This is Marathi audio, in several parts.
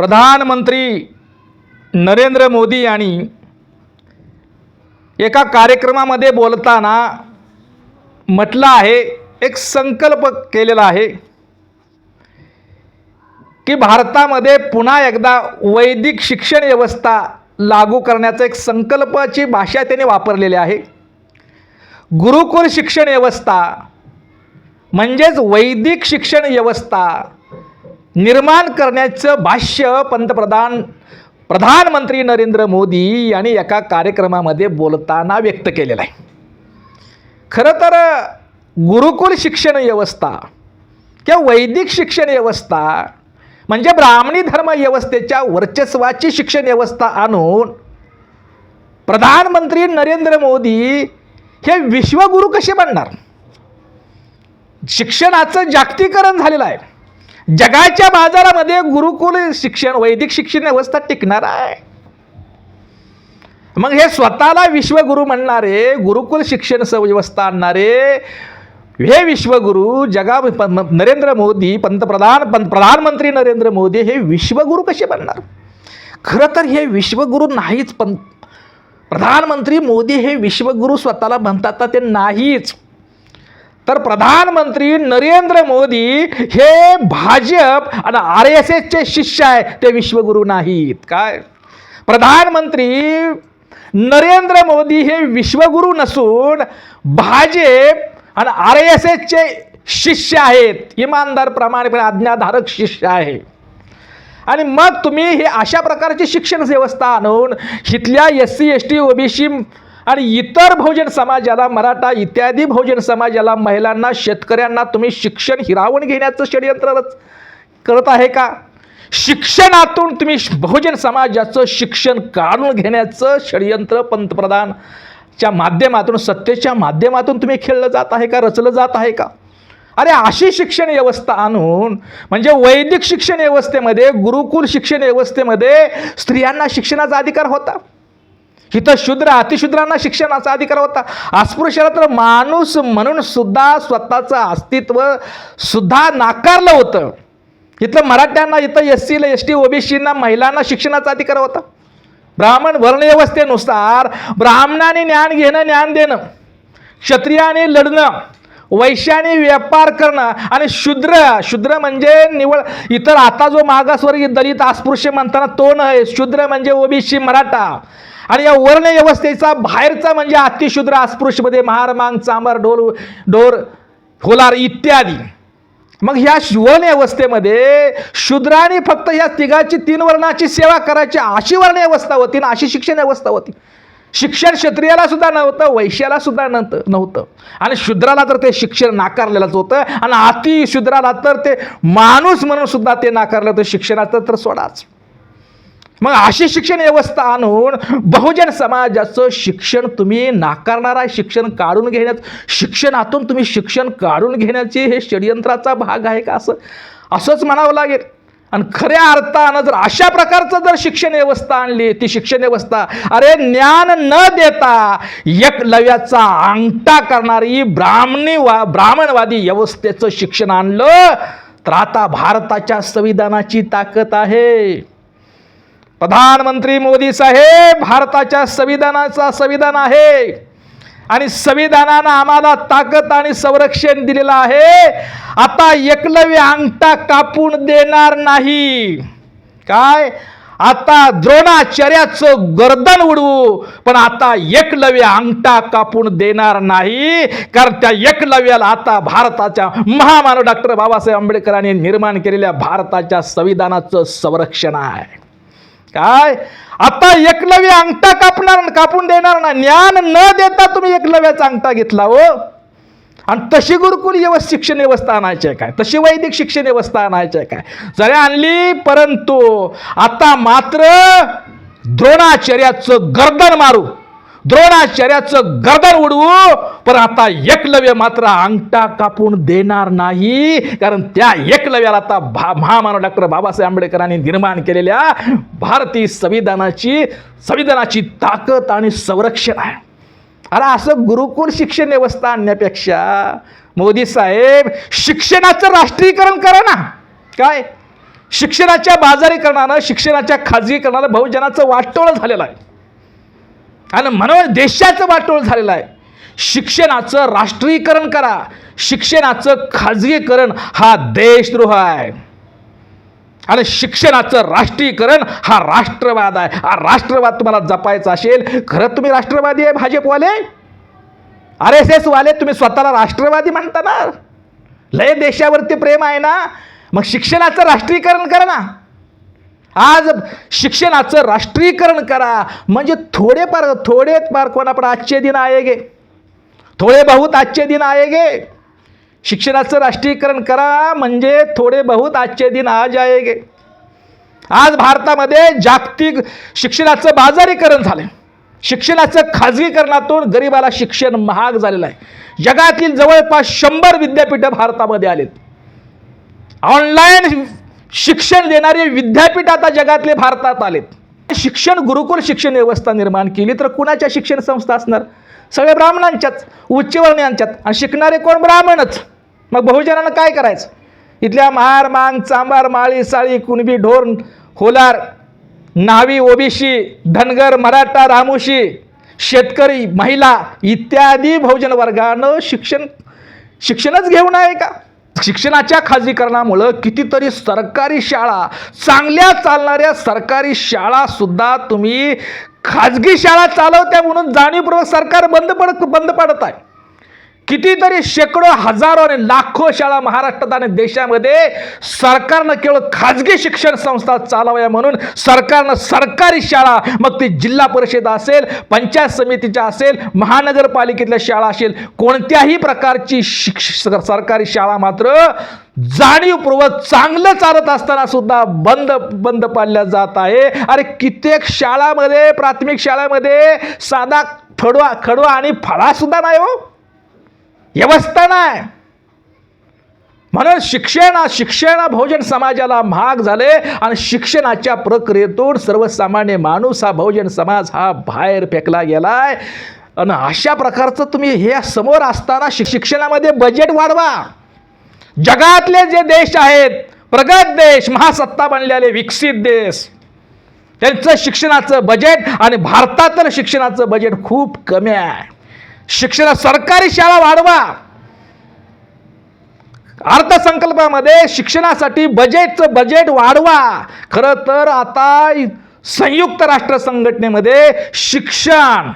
प्रधानमंत्री नरेंद्र मोदी यांनी एका कार्यक्रमामध्ये बोलताना म्हटलं आहे एक संकल्प केलेला आहे की भारतामध्ये पुन्हा एकदा वैदिक शिक्षण व्यवस्था लागू करण्याचा एक संकल्पाची भाषा त्याने वापरलेली आहे. गुरुकुल शिक्षण व्यवस्था म्हणजेच वैदिक शिक्षण व्यवस्था निर्माण करण्याचं भाष्य पंतप्रधान प्रधानमंत्री नरेंद्र मोदी यांनी एका कार्यक्रमामध्ये बोलताना व्यक्त केलेलं आहे. खरं तर गुरुकुल शिक्षण व्यवस्था किंवा वैदिक शिक्षण व्यवस्था म्हणजे ब्राह्मणी धर्म व्यवस्थेच्या वर्चस्वाची शिक्षण व्यवस्था आणून प्रधानमंत्री नरेंद्र मोदी हे विश्वगुरू कसे बनणार? शिक्षणाचं जागतिकरण झालेलं आहे. जगाच्या बाजारामध्ये गुरुकुल शिक्षण वैदिक शिक्षण व्यवस्था टिकणार आहे. मग हे स्वतःला विश्वगुरु म्हणणारे गुरुकुल शिक्षण व्यवस्था आणणारे हे विश्वगुरु जगा प- नरेंद्र मोदी पंतप्रधान पंत प्रधानमंत्री नरेंद्र मोदी हे विश्वगुरु कसे बनणार? खरं तर हे विश्वगुरु नाहीच पण प्रधानमंत्री मोदी हे विश्वगुरु स्वतःला म्हणतात तर ते नाहीच. तर प्रधानमंत्री नरेंद्र मोदी हे भाजप आणि आर एस एसचे शिष्य आहे ते विश्वगुरू नाहीत. काय? प्रधानमंत्री नरेंद्र मोदी हे विश्वगुरू नसून भाजप आणि आर एस एसचे शिष्य आहेत. इमानदार प्रामाणिकपणे आज्ञाधारक शिष्य आहे. आणि मग तुम्ही हे अशा प्रकारची शिक्षण व्यवस्था आणून इथल्या S C S T OBC आणि इतर बहुजन समाजाला मराठा इत्यादी बहुजन समाजाला महिलांना शेतकऱ्यांना तुम्ही शिक्षण हिरावून घेण्याचं षडयंत्र रच- करत आहे का? शिक्षणातून तुम्ही बहुजन समाजाचं शिक्षण काढून घेण्याचं षडयंत्र पंतप्रधानच्या माध्यमातून सत्तेच्या माध्यमातून तुम्ही खेळलं जात आहे का? रचलं जात आहे का? अरे अशी शिक्षण व्यवस्था आणून म्हणजे वैदिक शिक्षण व्यवस्थेमध्ये गुरुकुल शिक्षण व्यवस्थेमध्ये स्त्रियांना शिक्षणाचा अधिकार होता. इथं शूद्र अतिशूद्रांना शिक्षणाचा अधिकार होता. अस्पृश्याला तर माणूस म्हणून सुद्धा स्वतःचं अस्तित्व सुद्धा नाकारलं होतं. इथं मराठ्यांना इथं एस सीला एस टी ओबीसीना महिलांना शिक्षणाचा अधिकार होता. ब्राह्मण वर्णव्यवस्थेनुसार ब्राह्मणाने ज्ञान घेणं ज्ञान देणं क्षत्रियाने लढणं वैश्याने व्यापार करणं आणि शूद्र शूद्र म्हणजे निवळ. इतर आता जो मागासवर्गीय दलित अस्पृश्य म्हणताना तो नव्हे शूद्र म्हणजे ओबीसी मराठा. आणि या वर्ण व्यवस्थेचा बाहेरचा म्हणजे अतिशूद्र अस्पृश्यमध्ये महार मांग चांबर ढोल डोर होलार इत्यादी. मग ह्या वर्ण व्यवस्थेमध्ये शूद्राने फक्त या तिघाची तीन वर्णाची सेवा करायची अशी वर्ण व्यवस्था होती ना अशी शिक्षण व्यवस्था होती. शिक्षण क्षत्रियाला सुद्धा नव्हतं वैश्याला सुद्धा नव्हतं नव्हतं. आणि शूद्राला तर ते शिक्षण नाकारलेलंच होतं आणि अति शूद्राला तर ते माणूस म्हणून सुद्धा ते नाकारलं होतं. शिक्षणाचं तर सोडाच. मग अशी शिक्षण व्यवस्था आणून बहुजन समाजाचं शिक्षण तुम्ही नाकारणार आहे. शिक्षण काढून घेण्यात शिक्षणातून तुम्ही शिक्षण काढून घेण्याची हे षडयंत्राचा भाग आहे का असं? असंच म्हणावं लागेल. आणि खऱ्या अर्थानं जर अशा प्रकारचं जर शिक्षण व्यवस्था आणली ती शिक्षण व्यवस्था अरे ज्ञान न देता एकलव्याचा अंगठा करणारी ब्राह्मणी वा ब्राह्मणवादी व्यवस्थेचं शिक्षण आणलं तर आता भारताच्या संविधानाची ताकद आहे. प्रधानमंत्री मोदी साहेब भारताच्या संविधानाचा संविधान आहे. आणि संविधानानं आम्हाला ताकद आणि संरक्षण दिलेलं आहे. आता एकलव्य अंगठा कापून देणार नाही. काय? आता द्रोणाचार्याचं गर्दन उडवू पण आता एकलव्य अंगठा कापून देणार नाही. कारण त्या एकलव्याला आता भारताच्या महामानव डॉक्टर बाबासाहेब आंबेडकरांनी निर्माण केलेल्या भारताच्या संविधानाचं संरक्षण आहे. काय? आता एकलव्य अंगठा कापणार कापून देणार ना. ज्ञान न देता तुम्ही एकलव्याचा अंगठा घेतला हो. आणि तशी गुरुकुल व्यवस्था शिक्षण व्यवस्था आणायची आहे काय? तशी वैदिक शिक्षण व्यवस्था आणायची आहे काय? जरी आणली परंतु आता मात्र द्रोणाचार्याचं गर्दन मारू. द्रोणाचार्याचं गर्दन उडवू. पण आता एकलव्य मात्र अंगठा कापून देणार नाही. कारण त्या एकलव्याला आता भा महामानव डॉक्टर बाबासाहेब आंबेडकरांनी निर्माण केलेल्या भारतीय संविधानाची संविधानाची ताकद आणि संरक्षण आहे. अरे असं गुरुकुल शिक्षण व्यवस्था आणण्यापेक्षा मोदी साहेब शिक्षणाचं राष्ट्रीयकरण करा ना. काय? शिक्षणाच्या बाजारीकरणानं शिक्षणाच्या खाजगीकरणानं बहुजनाचं वाटोळं झालेलं आहे. आणि म्हणून देशाचं वाटोळ झालेलं आहे. शिक्षणाचं राष्ट्रीयकरण करा. शिक्षणाचं खाजगीकरण हा देशद्रोह आहे. आणि शिक्षणाचं राष्ट्रीयकरण हा राष्ट्रवाद आहे. हा राष्ट्रवाद तुम्हाला जपायचा असेल खरं तुम्ही राष्ट्रवादी आहे भाजपवाले? आर एस एसवाले तुम्ही स्वतःला राष्ट्रवादी म्हणता ना? लय देशावरती प्रेम आहे ना? मग शिक्षणाचं राष्ट्रीयकरण करा ना. आज शिक्षणाचं राष्ट्रीयकरण करा. म्हणजे थोडेफार थोडे फार कोणापण आजचे दिन आएगे थोडे बहुत आजचे दिन आएगे शिक्षणाचं राष्ट्रीयकरण करा म्हणजे थोडे बहुत आजचे दिन आज आहे गे आज भारतामध्ये जागतिक शिक्षणाचं बाजारीकरण झालं शिक्षणाचं खाजगीकरणातून गरिबाला शिक्षण महाग झालेलं आहे. जगातील जवळपास शंभर विद्यापीठं भारतामध्ये आलेत. ऑनलाईन शिक्षण देणारे विद्यापीठ आता जगातले भारतात आलेत. शिक्षण गुरुकुल शिक्षण व्यवस्था निर्माण केली तर कुणाच्या शिक्षण संस्था असणार? सगळे ब्राह्मणांच्याच उच्चवर्णियांच्यात. आणि शिकणारे कोण? ब्राह्मणच. मग बहुजनानं काय करायचं? इथल्या महार मांग चांबार माळी साळी कुणबी ढोर होलार नावी ओबीसी धनगर मराठा रामोशी शेतकरी महिला इत्यादी बहुजन वर्गानं शिक्षण शिक्षणच घेऊन आहे का? शिक्षणाच्या खाजगीकरणामुळं कितीतरी सरकारी शाळा चांगल्या चालणाऱ्या सरकारी शाळा सुद्धा तुम्ही खाजगी शाळा चालवत्या म्हणून जाणीवपूर्वक सरकार बंद पडत बंद पडत आहे. कितीतरी शेकडो हजारो आणि लाखो शाळा महाराष्ट्रात आणि देशामध्ये सरकारनं केवळ खाजगी शिक्षण संस्था चालवाव्या म्हणून सरकारनं सरकारी शाळा मग ती जिल्हा परिषद असेल पंचायत समितीच्या असेल महानगरपालिकेतल्या शाळा असेल कोणत्याही प्रकारची शिक्ष सरकारी शाळा मात्र जाणीवपूर्वक चांगलं चालत असताना सुद्धा बंद बंद पाडल्या जात आहे. अरे कित्येक शाळामध्ये प्राथमिक शाळेमध्ये साधा खडवा खडवा आणि फळा सुद्धा नाही हो. व्यवस्था नाही. म्हणून शिक्षण शिक्षण बहुजन समाजाला महाग झाले आणि शिक्षणाच्या प्रक्रियेतून सर्वसामान्य माणूस हा बहुजन समाज हा बाहेर फेकला गेलाय. आणि अशा प्रकारचं तुम्ही हे समोर असताना शि शिक्षणामध्ये बजेट वाढवा. जगातले जे देश आहेत प्रगत देश महासत्ता बनलेले विकसित देश त्यांचं शिक्षणाचं बजेट आणि भारतातील शिक्षणाचं बजेट खूप कमी आहे. शिक्षण सरकारी शाळा वाढवा. अर्थसंकल्पामध्ये शिक्षणासाठी बजेटचं बजेट वाढवा. खरं तर आता संयुक्त राष्ट्र संघटनेमध्ये शिक्षण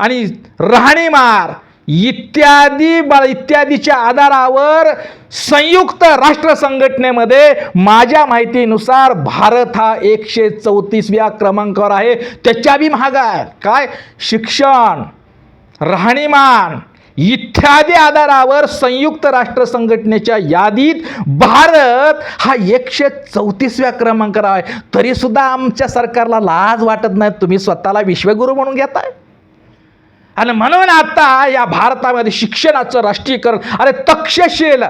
आणि राहणीमार इत्यादी ब इत्यादीच्या आधारावर संयुक्त राष्ट्र संघटनेमध्ये माझ्या माहितीनुसार भारत हा एकशे चौतीसव्या क्रमांकावर आहे. त्याच्या बी महाग आहे. काय? शिक्षण. राहणीमान इत्यादी आधारावर संयुक्त राष्ट्र संघटनेच्या यादीत भारत हा एकशे चौतीसव्या क्रमांकावर आहे. तरीसुद्धा आमच्या सरकारला लाज वाटत नाही. तुम्ही स्वतःला विश्वगुरू म्हणून घेताय. आणि म्हणून आता या भारतामध्ये शिक्षणाचं राष्ट्रीयकरण अरे तक्षशील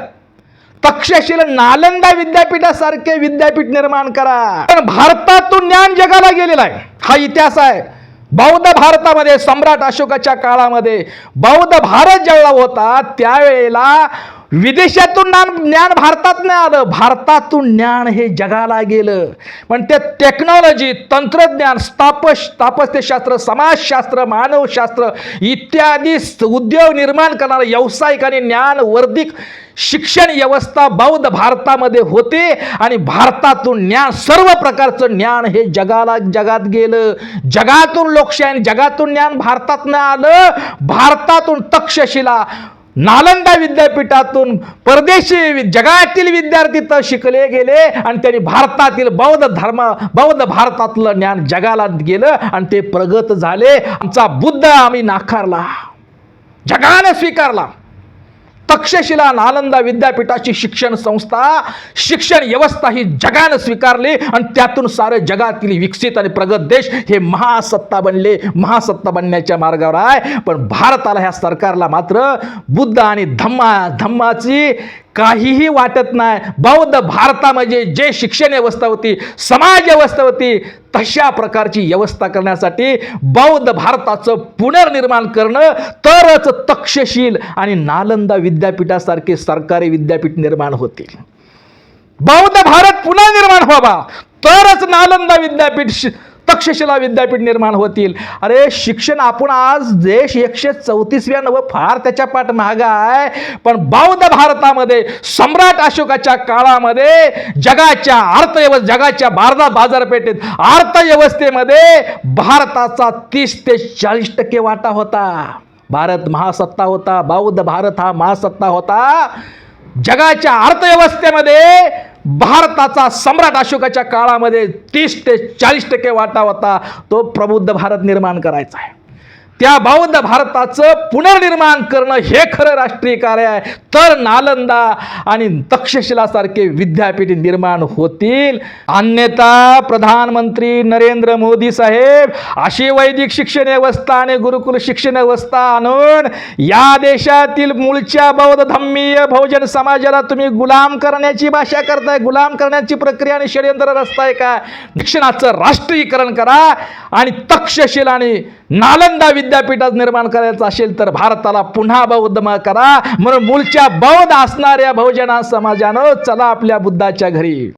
तक्षशील नालंदा विद्यापीठासारखे विद्यापीठ निर्माण करा. पण भारतातून ज्ञान जगाला गेलेला आहे. हा इतिहास आहे. बौद्ध भारतामध्ये सम्राट अशोकाच्या काळामध्ये बौद्ध भारत जेवढा होता त्यावेळेला विदेशातून ज्ञान ज्ञान भारतात नाही आलं. भारतातून ज्ञान हे जगाला गेलं. पण ते टेक्नॉलॉजी तंत्रज्ञान स्थापश स्थापत्यशास्त्र समाजशास्त्र मानवशास्त्र इत्यादी स- उद्योग निर्माण करणारं व्यावसायिक आणि ज्ञानवर्धिक शिक्षण व्यवस्था बौद्ध भारतामध्ये होते आणि भारतातून ज्ञान सर्व प्रकारचं ज्ञान हे जगाला जगात गेलं. जगातून लोकशाही जगातून ज्ञान भारतातनं आलं. भारतातून तक्षशिला नालंदा विद्यापीठातून परदेशी वि- जगातील विद्यार्थी तर शिकले गेले आणि त्यांनी भारतातील बौद्ध धर्म बौद्ध भारतातलं ज्ञान जगाला गेलं आणि ते प्रगत झाले. आमचा बुद्ध आम्ही नाकारला. जगाने स्वीकारला. तक्षशिला नालंदा विद्यापीठाची शिक्षण संस्था शिक्षण व्यवस्था ही जगानं स्वीकारली आणि त्यातून सारे जगातील विकसित आणि प्रगत देश हे महासत्ता बनले. महासत्ता बनण्याच्या मार्गावर आहे. पण भारताला ह्या सरकारला मात्र बुद्ध आणि धम्मा धम्माची काहीही वाटत नाही. बौद्ध भारतामध्ये जे शिक्षण व्यवस्था होती समाज व्यवस्था होती तशा प्रकारची व्यवस्था करण्यासाठी बौद्ध भारताचं पुनर्निर्माण करणं तरच तक्षशील आणि नालंदा विद्यापीठासारखे सरकारी विद्यापीठ निर्माण होतील. बौद्ध भारत पुनर्निर्माण व्हावा. तरच नालंदा विद्यापीठ तक्षशिला विद्यापीठ निर्माण होतील. अरे शिक्षण आपण आज देश एकशे चौतीसव्या नव फार त्याच्या पाठ महागा आहे. पण बौद्ध भारतामध्ये सम्राट अशोकाच्या काळामध्ये जगाच्या अर्थव्यवस्थ जगाच्या भारतात बाजारपेठेत अर्थव्यवस्थेमध्ये भारताचा तीस ते चाळीस टक्के वाटा होता. भारत महासत्ता होता. बौद्ध भारत हा महासत्ता होता. जगाच्या अर्थव्यवस्थेमध्ये भारताचा सम्राट अशोकाच्या काळामध्ये तीस ते चाळीस टक्के वाटा होता. तो प्रबुद्ध भारत निर्माण करायचा आहे. त्या बौद्ध भारताचं पुनर्निर्माण करणं हे खरं राष्ट्रीय कार्य आहे. तर नालंदा आणि तक्षशिलासारखे विद्यापीठ निर्माण होतील. अन्यथा प्रधानमंत्री नरेंद्र मोदी साहेब अशी वैदिक शिक्षण व्यवस्था आणि गुरुकुल शिक्षण व्यवस्था आणून या देशातील मूळच्या बौद्ध धम्मीय बहुजन समाजाला तुम्ही गुलाम करण्याची भाषा करताय गुलाम करण्याची प्रक्रिया आणि षडयंत्र आहे का? शिक्षणाचं राष्ट्रीयकरण करा आणि तक्षशिला आणि नालंदा विद्यापीठात निर्माण करायचं असेल तर भारताला पुन्हा बौद्ध करा. म्हणून मूळच्या बौद्ध असणाऱ्या बहुजना समाजानं चला आपल्या बुद्धाच्या घरी.